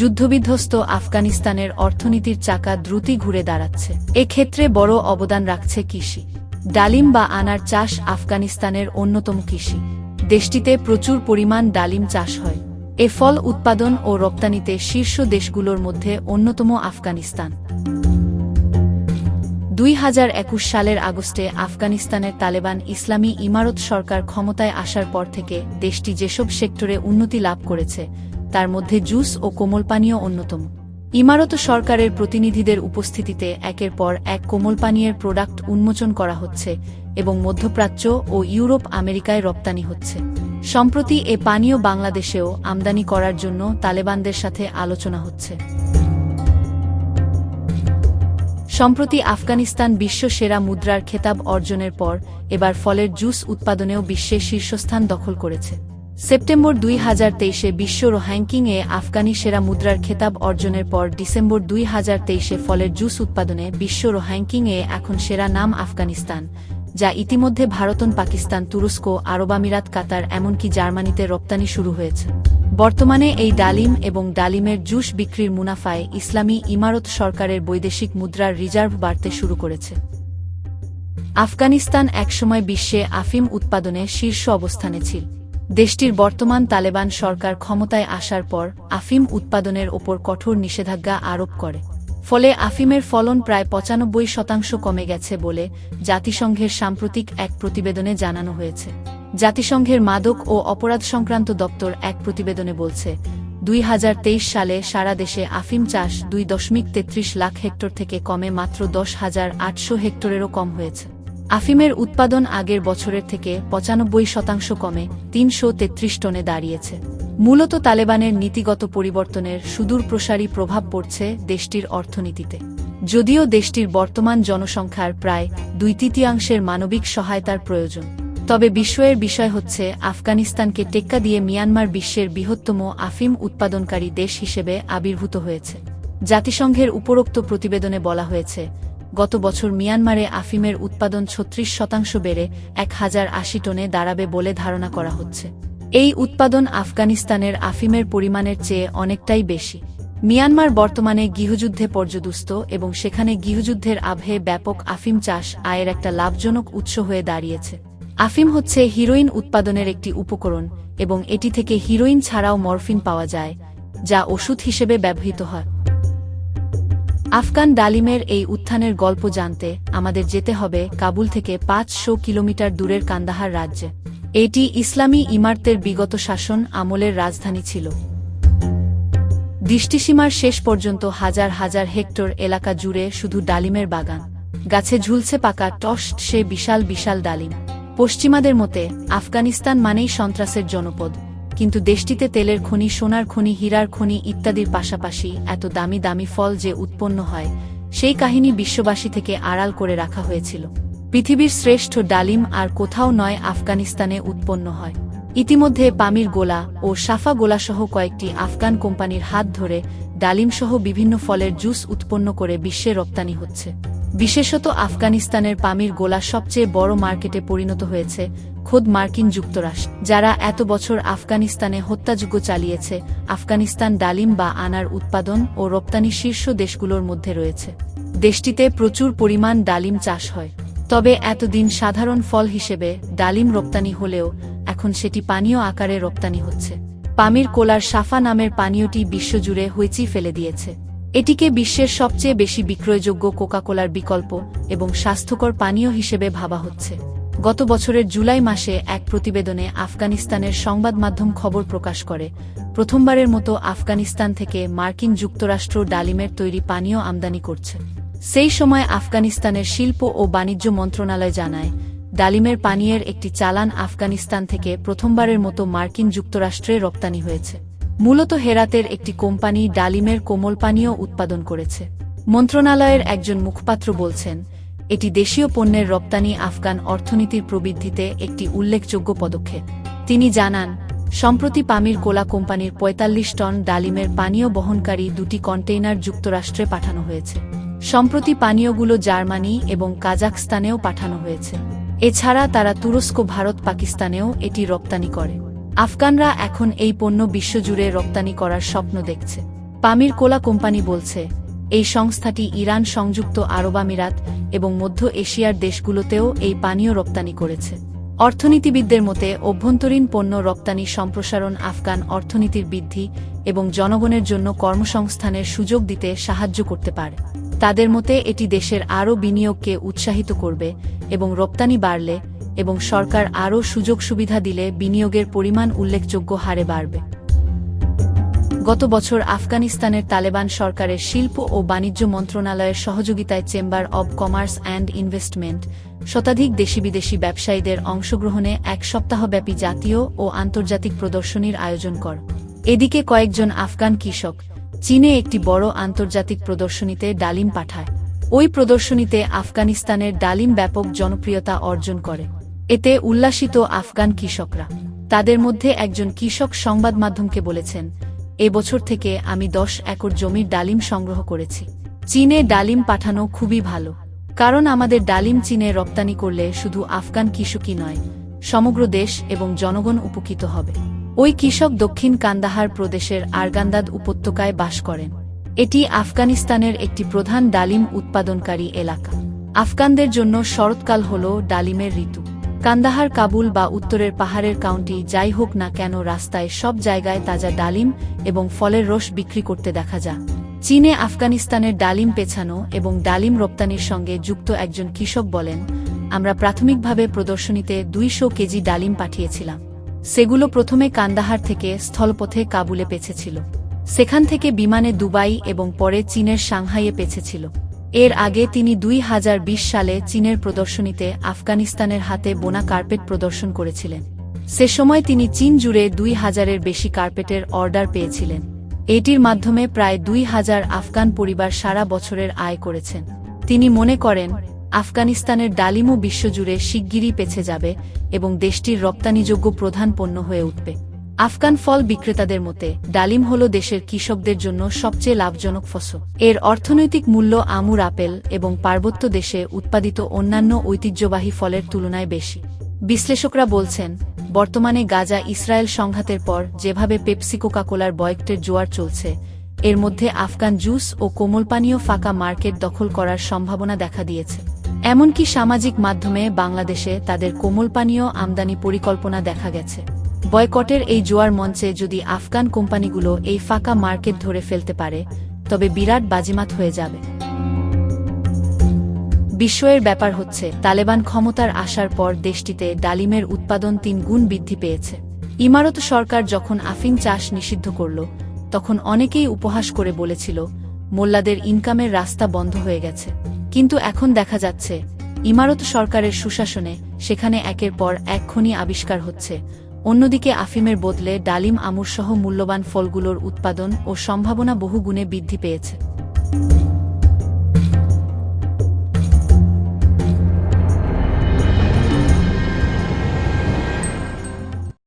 যুদ্ধবিধ্বস্ত আফগানিস্তানের অর্থনীতির চাকা দ্রুতই ঘুরে দাঁড়াচ্ছে। এক্ষেত্রে বড় অবদান রাখছে কৃষি। ডালিম বা আনার চাষ আফগানিস্তানের অন্যতম কৃষি। দেশটিতে প্রচুর পরিমাণ ডালিম চাষ হয়। এ ফল উৎপাদন ও রপ্তানিতে শীর্ষ দেশগুলোর মধ্যে অন্যতম আফগানিস্তান। দুই হাজার একুশ সালের আগস্টে আফগানিস্তানের তালেবান ইসলামী ইমারত সরকার ক্ষমতায় আসার পর থেকে দেশটি যেসব সেক্টরে উন্নতি লাভ করেছে তার মধ্যে জুস ও কোমল পানীয় অন্যতম। ইমারত সরকারের প্রতিনিধিদের উপস্থিতিতে একের পর এক কোমল পানীয়ের প্রোডাক্ট উন্মোচন করা হচ্ছে এবং মধ্যপ্রাচ্য ও ইউরোপ আমেরিকায় রপ্তানি হচ্ছে। সম্প্রতি এ পানীয় বাংলাদেশেও আমদানি করার জন্য তালেবানদের সাথে আলোচনা হচ্ছে। সম্প্রতি আফগানিস্তান বিশ্ব সেরা মুদ্রার খেতাব অর্জনের পর এবার ফলের জুস উৎপাদনেও বিশ্বে শীর্ষস্থান দখল করেছে। সেপ্টেম্বর দুই হাজার তেইশে বিশ্ব র্যাঙ্কিংয়ে আফগানি সেরা মুদ্রার খেতাব অর্জনের পর ডিসেম্বর দুই হাজার তেইশে ফলের জুস উৎপাদনে বিশ্ব র্যাঙ্কিংয়ে এখন সেরা নাম আফগানিস্তান, যা ইতিমধ্যে ভারতন পাকিস্তান, তুরস্ক, আরব আমিরাত, কাতার, এমনকি জার্মানিতে রপ্তানি শুরু হয়েছে। বর্তমানে এই ডালিম এবং ডালিমের জুস বিক্রির মুনাফায় ইসলামী ইমারত সরকারের বৈদেশিক মুদ্রার রিজার্ভ বাড়তে শুরু করেছে। আফগানিস্তান একসময় বিশ্বে আফিম উৎপাদনে শীর্ষ অবস্থানে ছিল। দেশটির বর্তমান তালেবান সরকার ক্ষমতায় আসার পর আফিম উৎপাদনের ওপর কঠোর নিষেধাজ্ঞা আরোপ করে। ফলে আফিমের ফলন প্রায় পঁচানব্বই শতাংশ কমে গেছে বলে জাতিসংঘের সাম্প্রতিক এক প্রতিবেদনে জানানো হয়েছে। জাতিসংঘের মাদক ও অপরাধ সংক্রান্ত দপ্তর এক প্রতিবেদনে বলছে, দুই হাজার তেইশ সালে সারা দেশে আফিম চাষ দুই দশমিক তেত্রিশ লাখ হেক্টর থেকে কমে মাত্র দশ হাজার আটশো হেক্টরেরও কম হয়েছে। আফিমের উৎপাদন আগের বছরের থেকে পঁচানব্বই শতাংশ কমে তিনশো তেত্রিশ টনে দাঁড়িয়েছে। মূলত তালেবানের নীতিগত পরিবর্তনের সুদূর প্রসারী প্রভাব পড়ছে দেশটির অর্থনীতিতে। যদিও দেশটির বর্তমান জনসংখ্যার প্রায় দুই তৃতীয়াংশের মানবিক সহায়তার প্রয়োজন। তবে বিস্ময়ের বিষয় হচ্ছে, আফগানিস্তানকে টেক্কা দিয়ে মিয়ানমার বিশ্বের বৃহত্তম আফিম উৎপাদনকারী দেশ হিসেবে আবির্ভূত হয়েছে। জাতিসংঘের উপরোক্ত প্রতিবেদনে বলা হয়েছে গত বছর মিয়ানমারে আফিমের উৎপাদন ছত্রিশ শতাংশ বেড়ে এক হাজার আশি টনে দাঁড়াবে বলে ধারণা করা হচ্ছে। এই উৎপাদন আফগানিস্তানের আফিমের পরিমাণের চেয়ে অনেকটাই বেশি। মিয়ানমার বর্তমানে গৃহযুদ্ধে পর্যদুস্ত এবং সেখানে গৃহযুদ্ধের আভে ব্যাপক আফিম চাষ আয়ের একটা লাভজনক উৎস হয়ে দাঁড়িয়েছে। আফিম হচ্ছে হিরোইন উৎপাদনের একটি উপকরণ এবং এটি থেকে হিরোইন ছাড়াও মরফিন পাওয়া যায়, যা ওষুধ হিসেবে ব্যবহৃত হয়। আফগান ডালিমের এই উত্থানের গল্প জানতে আমাদের যেতে হবে কাবুল থেকে পাঁচশো কিলোমিটার দূরের কান্দাহার রাজ্যে। এটি ইসলামী ইমারতের বিগত শাসন আমলের রাজধানী ছিল। দৃষ্টিসীমার শেষ পর্যন্ত হাজার হাজার হেক্টর এলাকা জুড়ে শুধু ডালিমের বাগান। গাছে ঝুলছে পাকা টস্ট সে বিশাল বিশাল ডালিম। পশ্চিমাদের মতে, আফগানিস্তান মানেই সন্ত্রাসের জনপদ। কিন্তু দেশটিতে তেলের খনি, সোনার খনি, হীরার খনি ইত্যাদির পাশাপাশি এত দামি দামি ফল যে উৎপন্ন হয়, সেই কাহিনী বিশ্ববাসী থেকে আড়াল করে রাখা হয়েছিল। পৃথিবীর শ্রেষ্ঠ ডালিম আর কোথাও নয় আফগানিস্তানে উৎপন্ন হয়। ইতিমধ্যে পামির গোলা ও সাফা গোলাসহ কয়েকটি আফগান কোম্পানির হাত ধরে ডালিমসহ বিভিন্ন ফলের জুস উৎপন্ন করে বিশ্বে রপ্তানি হচ্ছে। বিশেষত আফগানিস্তানের পামির গোলা সবচেয়ে বড় মার্কেটে পরিণত হয়েছে খোদ মার্কিন যুক্তরাষ্ট্র, যারা এত বছর আফগানিস্তানে হত্যাযজ্ঞ চালিয়েছে, আফগানিস্তান ডালিম বা আনার উৎপাদন ও রপ্তানি শীর্ষ দেশগুলোর মধ্যে রয়েছে। দেশটিতে প্রচুর পরিমাণ ডালিম চাষ হয়। তবে এতদিন সাধারণ ফল হিসেবে ডালিম রপ্তানি হলেও এখন সেটি পানীয় আকারে রপ্তানি হচ্ছে। পামির কোলার সাফা নামের পানীয়টি বিশ্বজুড়ে হইচি ফেলে দিয়েছে। এটিকে বিশ্বের সবচেয়ে বেশি বিক্রয়যোগ্য কোকাকোলার বিকল্প এবং স্বাস্থ্যকর পানীয় হিসেবে ভাবা হচ্ছে। গত বছরের জুলাই মাসে এক প্রতিবেদনে আফগানিস্তানের সংবাদ মাধ্যম খবর প্রকাশ করে, প্রথমবারের মতো আফগানিস্তান থেকে মার্কিন যুক্তরাষ্ট্র ডালিমের তৈরি পানীয় আমদানি করছে। সেই সময় আফগানিস্তানের শিল্প ও বাণিজ্য মন্ত্রণালয় জানায়, ডালিমের পানীয়ের একটি চালান আফগানিস্তান থেকে প্রথমবারের মতো মার্কিন যুক্তরাষ্ট্রে রপ্তানি হয়েছে। মূলত হেরাতের একটি কোম্পানি ডালিমের কোমল পানীয় উৎপাদন করেছে। মন্ত্রণালয়ের একজন মুখপাত্র বলছেন, এটি দেশীয় পণ্যের রপ্তানি আফগান অর্থনীতির প্রবৃদ্ধিতে একটি উল্লেখযোগ্য পদক্ষেপ। তিনি জানান, সম্প্রতি পামির কোলা কোম্পানির ৪৫ টন ডালিমের পানীয় বহনকারী দুটি কন্টেইনার যুক্তরাষ্ট্রে পাঠানো হয়েছে। সম্প্রতি পানীয়গুলো জার্মানি এবং কাজাকস্তানেও পাঠানো হয়েছে। এছাড়া তারা তুরস্ক, ভারত, পাকিস্তানেও এটি রপ্তানি করে। আফগানরা এখন এই পণ্য বিশ্বজুড়ে রপ্তানি করার স্বপ্ন দেখছে। পামির কোলা কোম্পানি বলছে, এই সংস্থাটি ইরান সংযুক্ত আরব আমিরাত এবং মধ্য এশিয়ার দেশগুলোতেও এই পানীয় রপ্তানি করেছে। অর্থনীতিবিদদের মতে, অভ্যন্তরীণ পণ্য রপ্তানি সম্প্রসারণ আফগান অর্থনীতির বৃদ্ধি এবং জনগণের জন্য কর্মসংস্থানের সুযোগ দিতে সাহায্য করতে পারে। তাদের মতে, এটি দেশের আরও বিনিয়োগকে উৎসাহিত করবে এবং রপ্তানি বাড়লে এবং সরকার আরও সুযোগ সুবিধা দিলে বিনিয়োগের পরিমাণ উল্লেখযোগ্য হারে বাড়বে। গত বছর আফগানিস্তানের তালেবান সরকারের শিল্প ও বাণিজ্য মন্ত্রণালয়ের সহযোগিতায় chamber of commerce and investment শতাধিক দেশি বিদেশি ব্যবসায়ীদের অংশগ্রহণে এক সপ্তাহব্যাপী জাতীয় ও আন্তর্জাতিক প্রদর্শনীর আয়োজন কর। এদিকে কয়েকজন আফগান কৃষক চীনে একটি বড় আন্তর্জাতিক প্রদর্শনীতে ডালিম পাঠায়। ওই প্রদর্শনীতে আফগানিস্তানের ডালিম ব্যাপক জনপ্রিয়তা অর্জন করে। এতে উল্লাসিত আফগান কৃষকরা। তাদের মধ্যে একজন কৃষক সংবাদ মাধ্যমকে বলেছেন, এ বছর থেকে আমি দশ একর জমির ডালিম সংগ্রহ করেছি। চীনে ডালিম পাঠানো খুবই ভালো। কারণ আমাদের ডালিম চীনে রপ্তানি করলে শুধু আফগান কৃষকই নয়, সমগ্র দেশ এবং জনগণ উপকৃত হবে। ওই কৃষক দক্ষিণ কান্দাহার প্রদেশের আরগান্দাদ উপত্যকায় বাস করেন। এটি আফগানিস্তানের একটি প্রধান ডালিম উৎপাদনকারী এলাকা। আফগানদের জন্য শরৎকাল হল ডালিমের ঋতু। কান্দাহার কাবুল বা উত্তরের পাহাড়ের কাউন্টি যাই হোক না কেন রাস্তায় সব জায়গায় তাজা ডালিম এবং ফলের রস বিক্রি করতে দেখা যায়। চীনে আফগানিস্তানের ডালিম পেছানো এবং ডালিম রপ্তানির সঙ্গে যুক্ত একজন কৃষক বলেন, আমরা প্রাথমিকভাবে প্রদর্শনীতে দুইশো কেজি ডালিম পাঠিয়েছিলাম। সেগুলো প্রথমে কান্দাহার থেকে স্থলপথে কাবুলে পেছেছিল। সেখান থেকে বিমানে দুবাই এবং পরে চীনের সাংহাইয়ে পেছেছিল। এর আগে তিনি দুই হাজার বিশ সালে চীনের প্রদর্শনীতে আফগানিস্তানের হাতে বোনা কার্পেট প্রদর্শন করেছিলেন। সে সময় তিনি চীন জুড়ে দুই হাজারের বেশি কার্পেটের অর্ডার পেয়েছিলেন। এটির মাধ্যমে প্রায় দুই হাজার আফগান পরিবার সারা বছরের আয় করেছেন। তিনি মনে করেন, আফগানিস্তানের ডালিমও বিশ্বজুড়ে শিগগিরই পেছে যাবে এবং দেশটির রপ্তানিযোগ্য প্রধান পণ্য হয়ে উঠবে। আফগান ফল বিক্রেতাদের মতে, ডালিম হল দেশের কৃষকদের জন্য সবচেয়ে লাভজনক ফসল। এর অর্থনৈতিক মূল্য আমুর আপেল এবং পার্বত্য দেশে উৎপাদিত অন্যান্য ঐতিহ্যবাহী ফলের তুলনায় বেশি। বিশ্লেষকরা বলছেন, বর্তমানে গাজা ইসরায়েল সংঘাতের পর যেভাবে পেপসিকো কাকোলার বয়কটের জোয়ার চলছে, এর মধ্যে আফগান জুস ও কোমল পানীয় ফাঁকা মার্কেট দখল করার সম্ভাবনা দেখা দিয়েছে। এমনকি সামাজিক মাধ্যমে বাংলাদেশে তাদের কোমল পানীয় আমদানি পরিকল্পনা দেখা গেছে। বয়কটের এই জোয়ার মঞ্চে যদি আফগান কোম্পানিগুলো এই ফাঁকা মার্কেট ধরে ফেলতে পারে, তবে বিরাট বাজিমাত হয়ে যাবে। বিস্ময়ের ব্যাপার হচ্ছে, তালেবান ক্ষমতার আসার পর দেশটিতে ডালিমের উৎপাদন তিন গুণ বৃদ্ধি পেয়েছে। ইমারত সরকার যখন আফিং চাষ নিষিদ্ধ করল, তখন অনেকেই উপহাস করে বলেছিল, মোল্লাদের ইনকামের রাস্তা বন্ধ হয়ে গেছে। কিন্তু এখন দেখা যাচ্ছে, ইমারত সরকারের সুশাসনে সেখানে একের পর এক খনি আবিষ্কার হচ্ছে অন্যদিকে আফিমের বদলে ডালিম আমুরসহ মূল্যবান ফলগুলোর উৎপাদন ও সম্ভাবনা বহুগুণে বৃদ্ধি পেয়েছে।